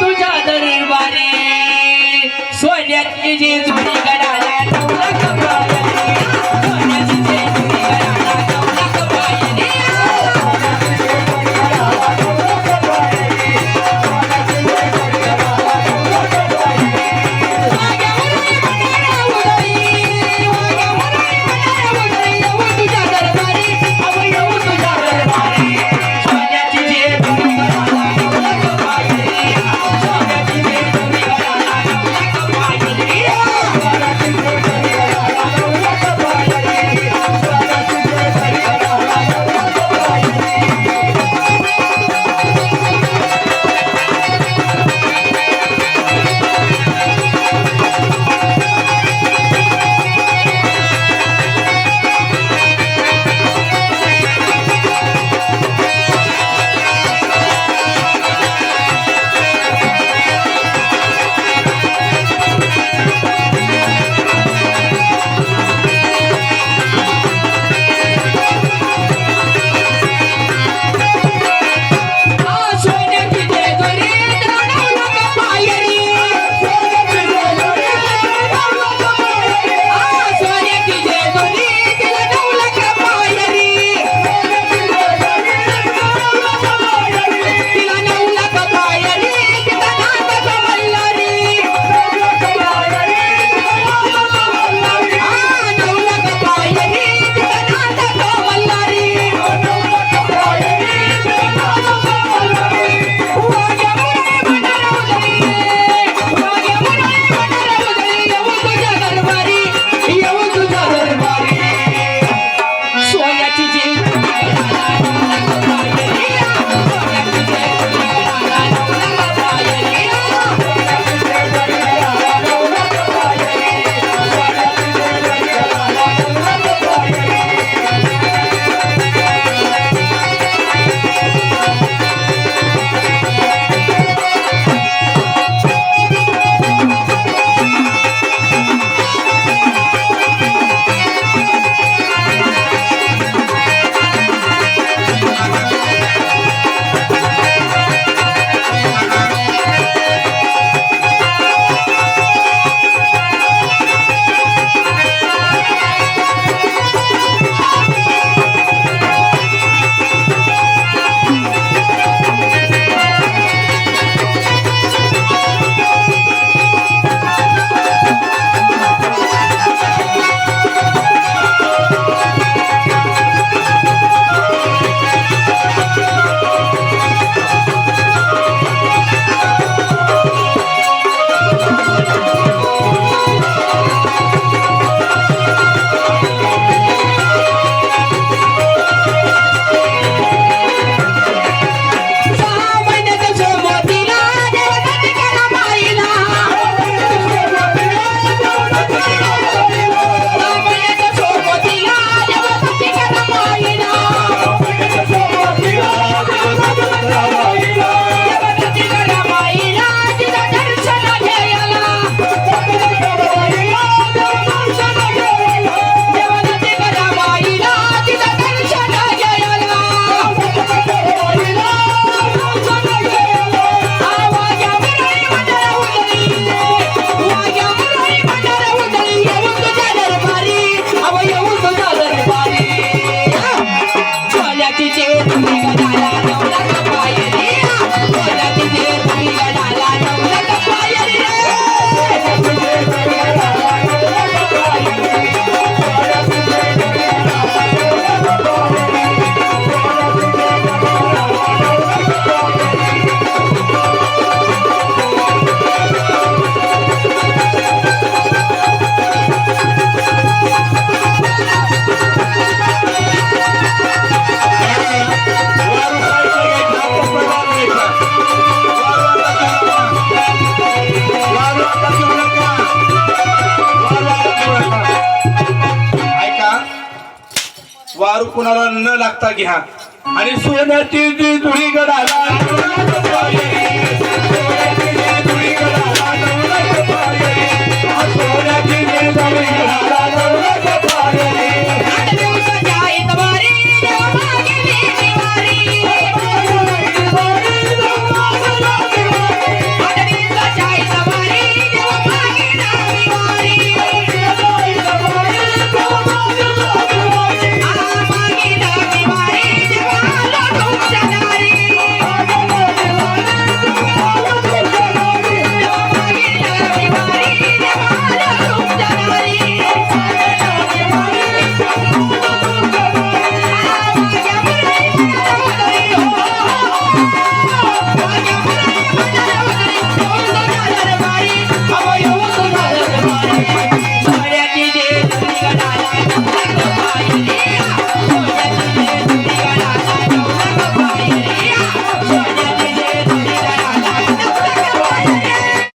तुझ्या दरबारी सोन्यात जी जुनी गडा attitude. कुणाला न लागता घ्या आणि सोन्याची जी जुळी गडाला सोन्याची जी सोन्याची जी जुळी गडाला